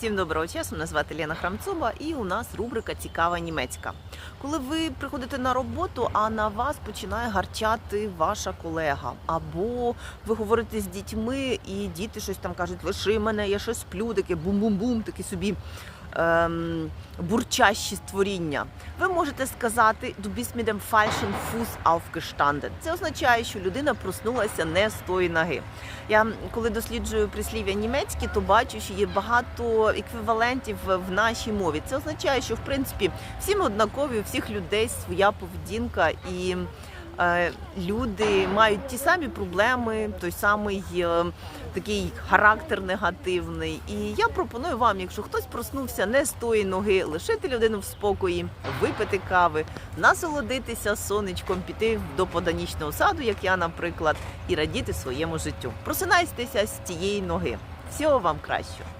Всім доброго часу, мене звати Лена Храмцова, і у нас рубрика Цікава німецька. Коли ви приходите на роботу, а на вас починає гарчати ваша колега, або ви говорите з дітьми, і діти щось там кажуть, лиши мене, я щось сплю, таке бум-бум-бум, такі собі. Ем, бурчащі створіння. Ви можете сказати «Du bist mit dem falschen Fuß aufgestanden». Це означає, що людина проснулася не з тої ноги. Я коли досліджую прислів'я німецькі, то бачу, що є багато еквівалентів в нашій мові. Це означає, що в принципі всі ми однакові, у всіх людей своя поведінка і. е, Люди мають ті самі проблеми, той самий е, такий характер негативний. І я пропоную вам, якщо хтось проснувся не з тої ноги, лишити людину в спокої, випити кави, насолодитися сонечком, піти до поданічного саду, як я, наприклад, і радіти своєму життю. Просинайтеся з тієї ноги. Всього вам кращого!